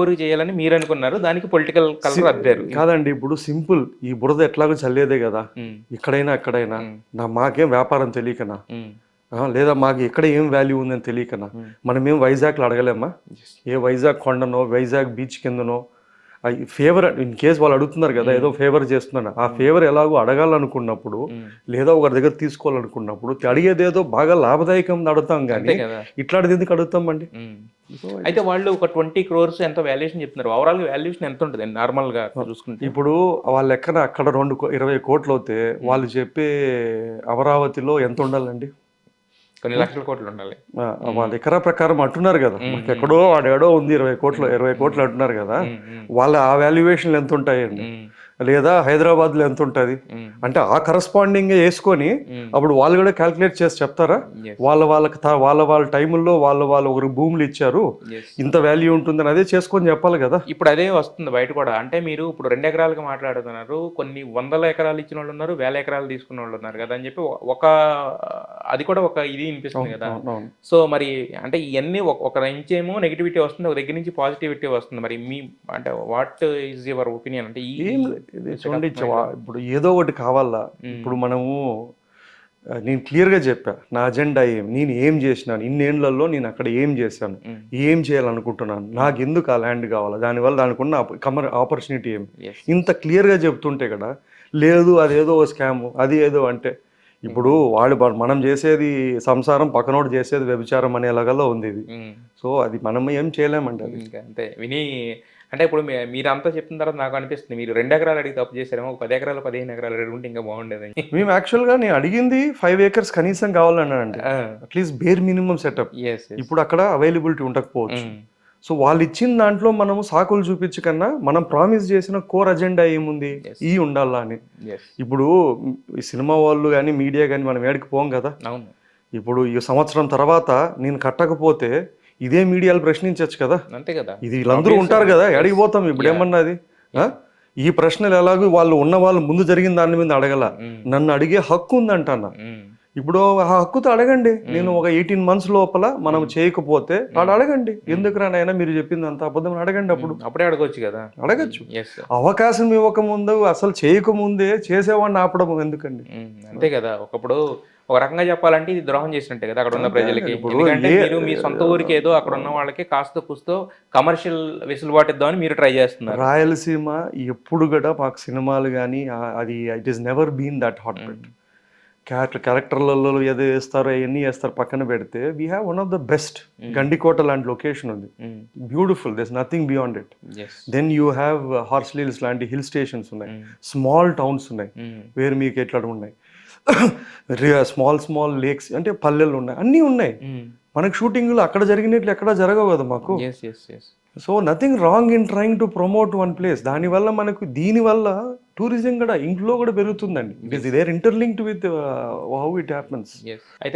ఊరికి చేయాలని మీరు అనుకున్నారు దానికి పొలిటికల్ కలర్ అద్దారు కాదండి ఇప్పుడు సింపుల్. ఈ బురద ఎట్లాగో చల్లేదే కదా. ఇక్కడైనా అక్కడైనా. ఉమ్, నా మాకేం వ్యాపారం తెలియకనా? లేదా మాకు ఎక్కడ ఏం వాల్యూ ఉందని తెలియకనా. మనం ఏం వైజాగ్లో అడగలేమా. ఏ వైజాగ్ కొండనో వైజాగ్ బీచ్ కిందనో ఫేవర్ ఇన్ కేస్ వాళ్ళు అడుగుతున్నారు కదా ఏదో ఫేవర్ చేస్తున్నాను. ఆ ఫేవర్ ఎలాగో అడగాలనుకున్నప్పుడు లేదా ఒకరి దగ్గర తీసుకోవాలనుకున్నప్పుడు అడిగేదేదో బాగా లాభదాయకం అడుగుతాం కానీ ఇట్లాంటిది ఎందుకు అడుగుతామండి. అయితే వాళ్ళు ఒక ట్వంటీ క్రోర్స్ ఎంత వాల్యుయేషన్ చెప్తున్నారు? ఓవరాల్ వాల్యుయేషన్ ఎంత ఉంటుంది నార్మల్గా చూసుకుంటే. ఇప్పుడు వాళ్ళ లెక్కన అక్కడ రెండు ఇరవై కోట్లు అవుతే వాళ్ళు చెప్పే అమరావతిలో ఎంత ఉండాలండి? కొన్ని లక్షల కోట్లు ఉండాలి. ఆ, వాళ్ళ ఎకరా ప్రకారం అంటున్నారు కదా. మనకి ఎక్కడో ఆడేడో ఉంది ఇరవై కోట్లు ఇరవై కోట్లు అంటున్నారు కదా. వాళ్ళ ఆ వాల్యుయేషన్లు ఎంత ఉంటాయండి? లేదా హైదరాబాద్లో ఎంత ఉంటుంది? అంటే ఆ కరస్పాండింగ్ వేసుకొని. అప్పుడు వాళ్ళు కూడా క్యాల్కులేట్ చేసి చెప్తారా. వాళ్ళ వాళ్ళకి వాళ్ళ వాళ్ళ టైముల్లో వాళ్ళ వాళ్ళు ఒకరు భూములు ఇచ్చారు. ఇంత వాల్యూ ఉంటుందని అదే చేసుకొని చెప్పాలి కదా? ఇప్పుడు అదే వస్తుంది బయట కూడా. అంటే మీరు ఇప్పుడు రెండు ఎకరాలకు మాట్లాడుతున్నారు. కొన్ని వందల ఎకరాలు ఇచ్చిన వాళ్ళు ఉన్నారు వేల ఎకరాలు తీసుకున్న వాళ్ళు ఉన్నారు కదా అని చెప్పి ఒక అది కూడా ఒక ఇది వినిపిస్తుంది కదా. సో మరి అంటే ఇవన్నీ ఒక నుంచి ఏమో నెగిటివిటీ వస్తుంది ఒక దగ్గర నుంచి పాజిటివిటీ వస్తుంది. మరి మీ అంటే వాట్ ఈజ్ యువర్ ఒపీనియన్ అంటే ఈ చూడండి ఇప్పుడు ఏదో ఒకటి కావాలా? ఇప్పుడు మనము నేను క్లియర్గా చెప్పా నా అజెండా ఏం నేను ఏం చేసినాను ఇన్నేళ్ళలో నేను అక్కడ ఏం చేశాను. ఏం చేయాలనుకుంటున్నాను నాకు ఎందుకు ఆ ల్యాండ్ కావాలా? దానివల్ల దానికి ఉన్న కమర్ ఆపర్చునిటీ ఏం. ఇంత క్లియర్గా చెప్తుంటే కదా లేదు అదేదో స్కామ్ అది ఏదో అంటే ఇప్పుడు వాళ్ళు మనం చేసేది సంసారం పక్కనోడు చేసేది వ్యభిచారం అనేలాగల్లో ఉంది ఇది. సో అది మనం ఏం ఇంకా అంతే. విని అంటే ఇప్పుడు మీరంతా చెప్పిన తర్వాత నాకు అనిపిస్తుంది మీరు రెండు ఎకరాలు అడిగి తప్పు చేశారేమో ఒక పది ఎకరాలు పదిహేను ఎకరాలు అడుగుంటే ఇంకా బాగుండేది మేము యాక్చువల్గా నేను అడిగింది ఫైవ్ ఏకర్స్ కనీసం కావాలన్నానండి. At least bare minimum setup. ఇప్పుడు అక్కడ అవైలబిలిటీ ఉండకపోవచ్చు. సో వాళ్ళు ఇచ్చిన దాంట్లో మనము సాకులు చూపించు కన్నా మనం ప్రామిస్ చేసిన కోర్ అజెండా ఏముంది. ఈ ఉండాలా అని. ఇప్పుడు ఈ సినిమా వాళ్ళు కానీ మీడియా కానీ మనం ఏడికి పోం కదా? ఇప్పుడు ఈ సంవత్సరం తర్వాత నేను కట్టకపోతే ఇదే మీడియాలు ప్రశ్నించవచ్చు కదా. అంతే కదా. ఇది వీళ్ళందరూ ఉంటారు కదా ఎడికి పోతాం ఇప్పుడు ఏమన్నా అది? ఆ? ఈ ప్రశ్నలు ఎలాగో వాళ్ళు ఉన్న వాళ్ళు ముందు జరిగిన దాని మీద అడగల. ఉమ్. నన్ను అడిగే హక్కు ఉందంటన్నా. ఉమ్. ఇప్పుడు ఆ హక్కుతో అడగండి. నేను ఒక ఎయిటీన్ మంత్స్ లోపల మనం చేయకపోతే వాడు అడగండి. ఎందుకు రానైనా మీరు చెప్పింది అంత అబద్ధం అడగండి అప్పుడు. అప్పుడే అడగొచ్చు కదా. అడగచ్చు. అవకాశం ఇవ్వకముందు అసలు చేయకముందే చేసేవాడిని ఆపడం ఎందుకండి? అంతే కదా. ఒకప్పుడు ఒక రకంగా చెప్పాలంటే ఇది ద్రోహం చేసినట్టే కదా అక్కడ ఉన్న ప్రజలకి. ఎందుకంటే మీరు మీ సొంత ఊరికి ఏదో అక్కడ ఉన్న వాళ్ళకి కాస్త కూస్తో కమర్షియల్ వెసులుబాటు ఇద్దామని మీరు ట్రై చేస్తున్నారు. రాయలసీమ ఎప్పుడు కూడా మాకు సినిమాలు కానీ అది it is never been that hot bet character క్యారెక్టర్లలో ఏదో వేస్తారో అవన్నీ వేస్తారు పక్కన పెడితే we have one of the best Gandikota లాంటి లొకేషన్ ఉంది. Beautiful this nothing beyond it then you have Horsley Hills లాంటి హిల్ స్టేషన్స్ ఉన్నాయి. స్మాల్ టౌన్స్ ఉన్నాయి. వేరు మీకు ఎట్లా ఉన్నాయి? స్మాల్ స్మాల్ లేక్స్ అంటే పల్లెలు ఉన్నాయి. అన్నీ ఉన్నాయి. మనకు షూటింగ్లు అక్కడ జరిగినట్లు ఎక్కడ జరగవు కదా మాకు. So nothing wrong in trying to promote one place దానివల్ల మనకు దీనివల్ల టూరిజం కూడా ఇంట్లో కూడా పెరుగుతుందండి. Because they're interlinked with how it happens అయితే